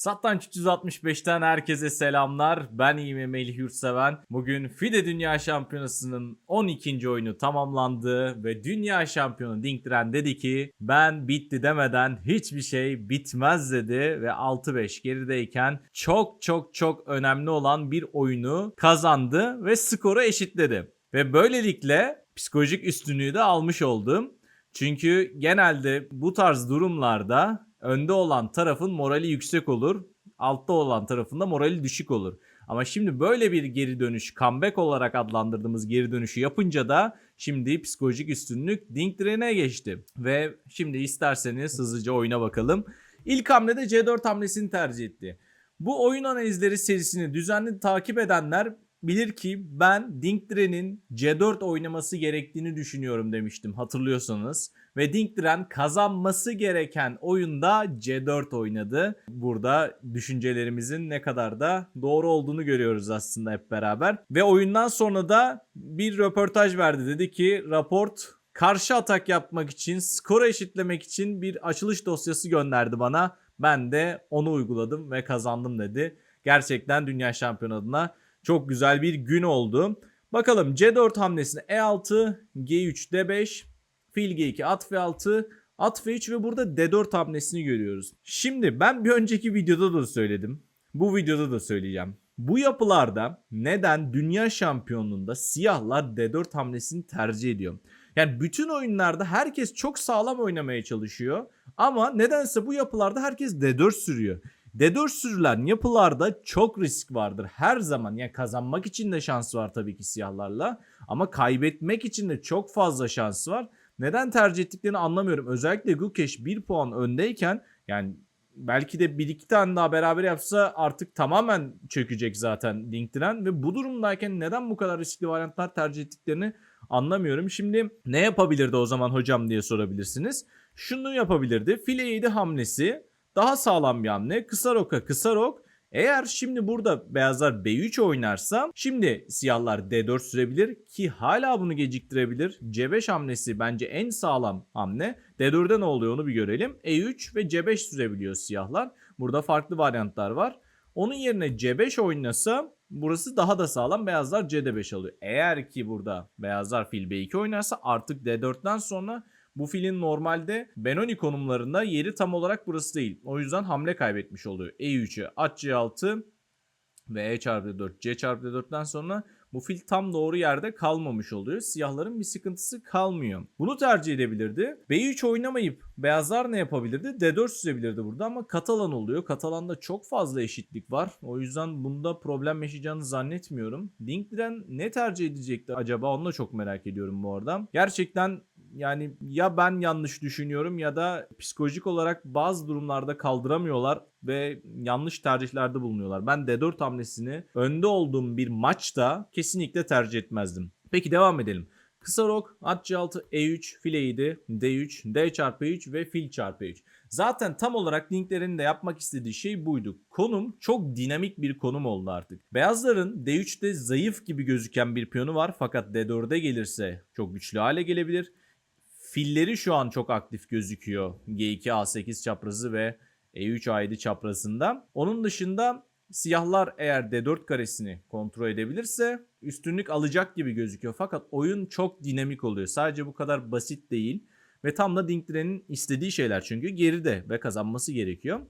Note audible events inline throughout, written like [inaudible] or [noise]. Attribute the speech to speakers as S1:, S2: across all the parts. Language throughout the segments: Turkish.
S1: Satranç 365'ten herkese selamlar. Ben İğme Melih Yurtseven. Bugün FIDE Dünya Şampiyonası'nın 12. oyunu tamamlandı ve Dünya Şampiyonu Dinkren dedi ki ben bitti demeden hiçbir şey bitmez dedi ve 6-5 gerideyken çok çok çok önemli olan bir oyunu kazandı ve skoru eşitledi. Ve böylelikle psikolojik üstünlüğü de almış oldum. Çünkü genelde bu tarz durumlarda önde olan tarafın morali yüksek olur. Altta olan tarafın da morali düşük olur. Ama şimdi böyle bir geri dönüş, comeback olarak adlandırdığımız geri dönüşü yapınca da şimdi psikolojik üstünlük Dinkdren'e geçti. Ve şimdi isterseniz hızlıca oyuna bakalım. İlk hamlede C4 hamlesini tercih etti. Bu oyun analizleri serisini düzenli takip edenler bilir ki ben Dinkdren'in C4 oynaması gerektiğini düşünüyorum demiştim hatırlıyorsanız. Ve Dinkdren kazanması gereken oyunda C4 oynadı. Burada düşüncelerimizin ne kadar da doğru olduğunu görüyoruz aslında hep beraber. Ve oyundan sonra da bir röportaj verdi. Dedi ki raport karşı atak yapmak için, skoru eşitlemek için bir açılış dosyası gönderdi bana. Ben de onu uyguladım ve kazandım dedi. Gerçekten dünya şampiyonu adına çok güzel bir gün oldu. Bakalım C4 hamlesine E6, G3, D5, fil G2, at F6, at F3 ve burada D4 hamlesini görüyoruz. Şimdi ben bir önceki videoda da söyledim. Bu videoda da söyleyeceğim. Bu yapılarda neden dünya şampiyonluğunda siyahlar D4 hamlesini tercih ediyor? Yani bütün oyunlarda herkes çok sağlam oynamaya çalışıyor ama nedense bu yapılarda herkes D4 sürüyor. D4 sürülen yapılarda çok risk vardır her zaman. Yani kazanmak için de şans var tabii ki siyahlarla ama kaybetmek için de çok fazla şans var. Neden tercih ettiklerini anlamıyorum. Özellikle Gukesh 1 puan öndeyken yani belki de bir iki tane daha beraber yapsa artık tamamen çökecek zaten LinkedIn ve bu durumdayken neden bu kadar riskli varyantlar tercih ettiklerini anlamıyorum. Şimdi ne yapabilirdi o zaman hocam diye sorabilirsiniz. Şunu yapabilirdi. File 7 hamlesi daha sağlam bir hamle. Kısa roka kısa rok. Eğer şimdi burada beyazlar B3 oynarsa şimdi siyahlar D4 sürebilir ki hala bunu geciktirebilir. C5 hamlesi bence en sağlam hamle. D4'de ne oluyor onu bir görelim. E3 ve C5 sürebiliyor siyahlar. Burada farklı varyantlar var. Onun yerine C5 oynasa burası daha da sağlam. Beyazlar CD5 alıyor. Eğer ki burada beyazlar fil B2 oynarsa artık D4'ten sonra bu filin normalde Benoni konumlarında yeri tam olarak burası değil. O yüzden hamle kaybetmiş oluyor. E3'e at C6 ve E çarpı 4 C çarpı 4'ten sonra bu fil tam doğru yerde kalmamış oluyor. Siyahların bir sıkıntısı kalmıyor. Bunu tercih edebilirdi. B3 oynamayıp beyazlar ne yapabilirdi? D4 sürebilirdi burada ama Katalan oluyor. Katalan'da çok fazla eşitlik var. O yüzden bunda problem yaşayacağını zannetmiyorum. Dinklen ne tercih edecekti acaba? Onu da çok merak ediyorum bu arada. Gerçekten yani ya ben yanlış düşünüyorum ya da psikolojik olarak bazı durumlarda kaldıramıyorlar ve yanlış tercihlerde bulunuyorlar. Ben D4 hamlesini önde olduğum bir maçta kesinlikle tercih etmezdim. Peki devam edelim. Kısa rok, at C6, E3, file 7, D3, D çarpı 3 ve fil çarpı 3. Zaten tam olarak linklerin de yapmak istediği şey buydu. Konum çok dinamik bir konum oldu artık. Beyazların D3'te zayıf gibi gözüken bir piyonu var fakat D4'e gelirse çok güçlü hale gelebilir. Filleri şu an çok aktif gözüküyor. G2 A8 çaprazı ve E3 A7 çaprazında. Onun dışında siyahlar eğer D4 karesini kontrol edebilirse üstünlük alacak gibi gözüküyor. Fakat oyun çok dinamik oluyor. Sadece bu kadar basit değil. Ve tam da Dinkdren'in istediği şeyler çünkü geride ve kazanması gerekiyor.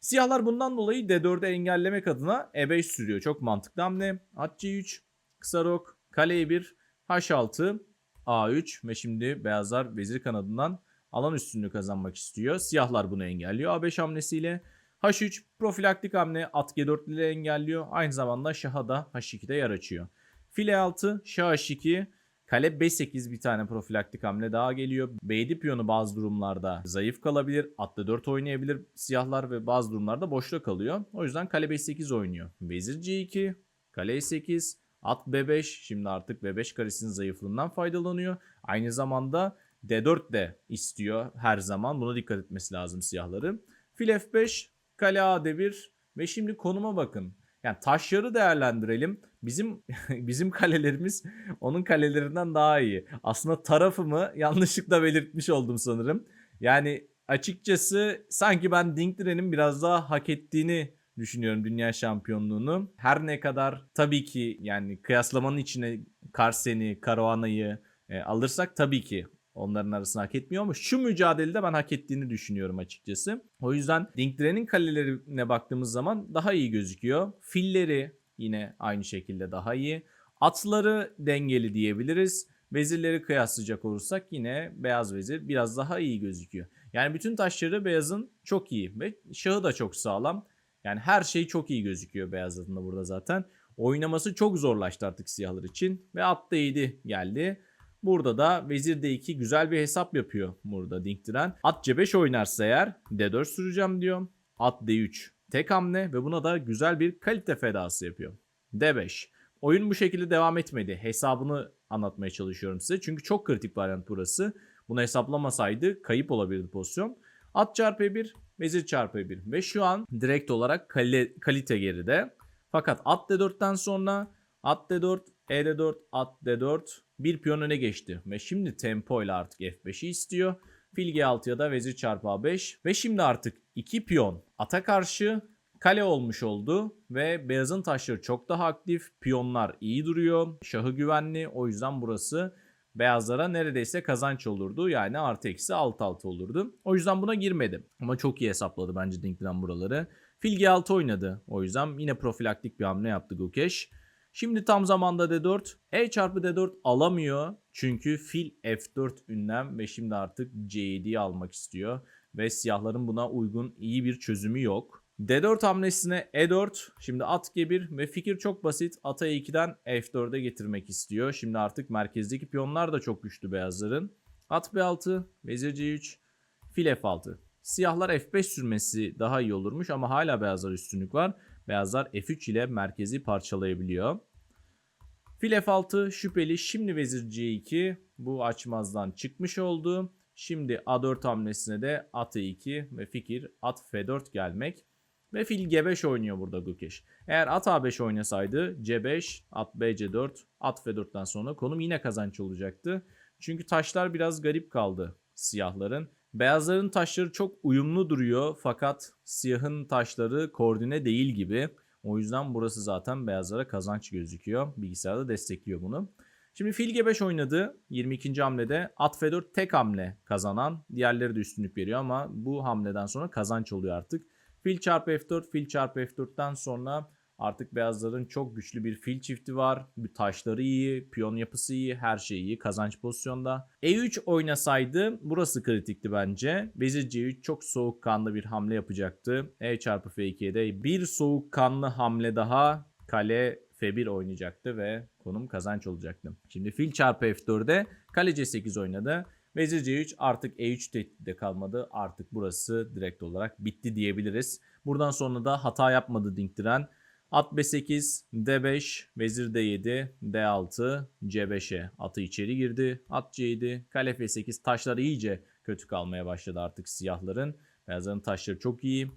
S1: Siyahlar bundan dolayı D4'ü engellemek adına E5 sürüyor. Çok mantıklı hamle. At C3, kısa rok, kale E1, H6, A3 ve şimdi beyazlar vezir kanadından alan üstünlüğü kazanmak istiyor. Siyahlar bunu engelliyor A5 hamlesiyle. H3 profilaktik hamle at G4 ile engelliyor. Aynı zamanda şaha da H2'de yer açıyor. File 6, şah H2, kale B8 bir tane profilaktik hamle daha geliyor. B7 piyonu bazı durumlarda zayıf kalabilir. At D4 oynayabilir siyahlar ve bazı durumlarda boşta kalıyor. O yüzden kale B8 oynuyor. Vezir C2, kale E8, At B5 şimdi artık B5 karesinin zayıflığından faydalanıyor. Aynı zamanda D4 de istiyor her zaman. Buna dikkat etmesi lazım siyahları. Fil F5, kale A D1 ve şimdi konuma bakın. Yani taşları değerlendirelim. Bizim [laughs] bizim kalelerimiz onun kalelerinden daha iyi. Aslında tarafımı yanlışlıkla belirtmiş oldum sanırım. Yani açıkçası sanki ben Dinkdiren'in biraz daha hak ettiğini düşünüyorum dünya şampiyonluğunu. Her ne kadar tabii ki yani kıyaslamanın içine Karsen'i, Caruana'yı e, alırsak tabii ki onların arasında hak etmiyor ama şu mücadelede ben hak ettiğini düşünüyorum açıkçası. O yüzden Dinkdiren'in kalelerine baktığımız zaman daha iyi gözüküyor. Filleri yine aynı şekilde daha iyi. Atları dengeli diyebiliriz. Vezirleri kıyaslayacak olursak yine beyaz vezir biraz daha iyi gözüküyor. Yani bütün taşları beyazın çok iyi ve şahı da çok sağlam. Yani her şey çok iyi gözüküyor beyazın da burada zaten. Oynaması çok zorlaştı artık siyahlar için ve at d7 geldi. Burada da vezir d2 güzel bir hesap yapıyor burada Dinktiren. At c5 oynarsa eğer d4 süreceğim diyor. At d3 tek hamle ve buna da güzel bir kalite fedası yapıyor. d5. Oyun bu şekilde devam etmedi. Hesabını anlatmaya çalışıyorum size. Çünkü çok kritik varyant burası. Bunu hesaplamasaydı kayıp olabilirdi pozisyon. At çarpı 1, vezir çarpı 1 ve şu an direkt olarak kale, kalite geride. Fakat at d4'ten sonra at d4, e d4, at d4 bir piyon öne geçti. Ve şimdi tempo ile artık f5'i istiyor. Fil g6 ya da vezir çarpı a5 ve şimdi artık iki piyon ata karşı kale olmuş oldu ve beyazın taşları çok daha aktif. Piyonlar iyi duruyor. Şahı güvenli. O yüzden burası beyazlara neredeyse kazanç olurdu. Yani artı eksi alt alt olurdu. O yüzden buna girmedim. Ama çok iyi hesapladı bence Dinklen buraları. Fil G6 oynadı. O yüzden yine profilaktik bir hamle yaptı Gukesh. Şimdi tam zamanda D4. E çarpı D4 alamıyor. Çünkü fil F4 ünlem ve şimdi artık C7'yi almak istiyor. Ve siyahların buna uygun iyi bir çözümü yok. D4 hamlesine E4, şimdi at G1 ve fikir çok basit. Ata E2'den F4'e getirmek istiyor. Şimdi artık merkezdeki piyonlar da çok güçlü beyazların. At B6, vezir C3, fil F6. Siyahlar F5 sürmesi daha iyi olurmuş ama hala beyazlar üstünlük var. Beyazlar F3 ile merkezi parçalayabiliyor. Fil F6 şüpheli. Şimdi vezir C2 bu açmazdan çıkmış oldu. Şimdi A4 hamlesine de at E2 ve fikir at F4 gelmek. Ve fil G5 oynuyor burada Gukesh. Eğer at A5 oynasaydı C5, at B C4, at F4'ten sonra konum yine kazanç olacaktı. Çünkü taşlar biraz garip kaldı siyahların. Beyazların taşları çok uyumlu duruyor fakat siyahın taşları koordine değil gibi. O yüzden burası zaten beyazlara kazanç gözüküyor. Bilgisayarda destekliyor bunu. Şimdi fil G5 oynadı 22. hamlede. At F4 tek hamle kazanan. Diğerleri de üstünlük veriyor ama bu hamleden sonra kazanç oluyor artık. Fil çarpı F4, fil çarpı F4'ten sonra artık beyazların çok güçlü bir fil çifti var. Bir taşları iyi, piyon yapısı iyi, her şey iyi. Kazanç pozisyonda. E3 oynasaydı burası kritikti bence. Vezir C3 çok soğukkanlı bir hamle yapacaktı. E çarpı F2'de bir soğukkanlı hamle daha kale F1 oynayacaktı ve konum kazanç olacaktı. Şimdi fil çarpı F4'de kale C8 oynadı. Vezir C3 artık E3 tehdide kalmadı. Artık burası direkt olarak bitti diyebiliriz. Buradan sonra da hata yapmadı Dinkdiren. At B8, D5, Vezir D7, D6, C5'e atı içeri girdi. At C7, Kale F8 taşlar iyice kötü kalmaya başladı artık siyahların. Beyazların taşları çok iyi.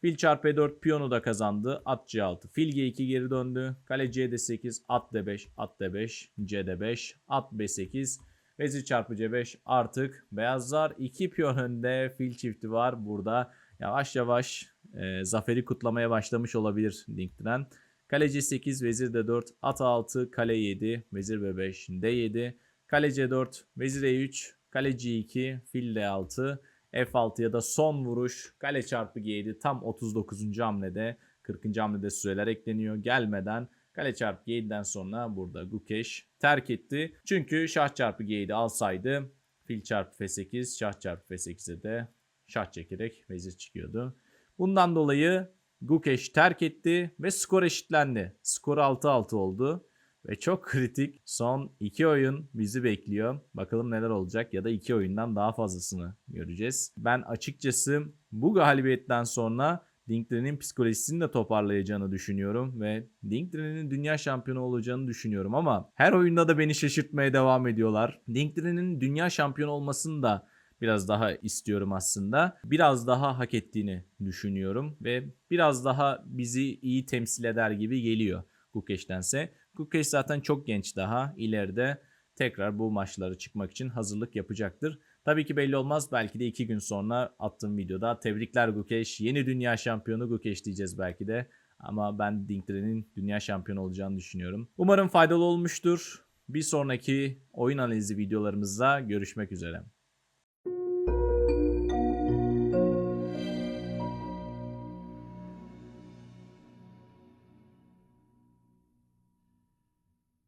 S1: Fil çarpı E4 piyonu da kazandı. At C6. Fil G2 geri döndü. Kale CD8, at D5, at D5, CD5, at B8. Vezir çarpı C5 artık beyazlar 2 piyon önde fil çifti var burada. Yavaş yavaş e, zaferi kutlamaya başlamış olabilir Dink'ten. Kale C8, vezir D4, at 6, kale 7, vezir B5, D7, kale C4, vezir E3, kale G2, fil D6, F6 ya da son vuruş kale çarpı G7 tam 39. hamlede 40. hamlede süreler ekleniyor. Gelmeden Kale çarpı G7'den sonra burada Gukesh terk etti. Çünkü şah çarpı G7 alsaydı fil çarpı F8, şah çarpı F8'e de şah çekerek vezir çıkıyordu. Bundan dolayı Gukesh terk etti ve skor eşitlendi. Skor 6-6 oldu. Ve çok [laughs] kritik son iki oyun bizi bekliyor. Bakalım neler olacak ya da iki oyundan daha fazlasını göreceğiz. Ben açıkçası bu galibiyetten sonra Dinkler'in psikolojisini de toparlayacağını düşünüyorum ve Dinkler'in dünya şampiyonu olacağını düşünüyorum ama her oyunda da beni şaşırtmaya devam ediyorlar. Dinkler'in dünya şampiyonu olmasını da biraz daha istiyorum aslında. Biraz daha hak ettiğini düşünüyorum ve biraz daha bizi iyi temsil eder gibi geliyor Gukeş'tense. Gukeş zaten çok genç daha ileride tekrar bu maçlara çıkmak için hazırlık yapacaktır. Tabii ki belli olmaz. Belki de 2 gün sonra attığım videoda tebrikler Gukeş. Yeni dünya şampiyonu Gukeş diyeceğiz belki de. Ama ben Dinkre'nin dünya şampiyonu olacağını düşünüyorum. Umarım faydalı olmuştur. Bir sonraki oyun analizi videolarımızda görüşmek üzere.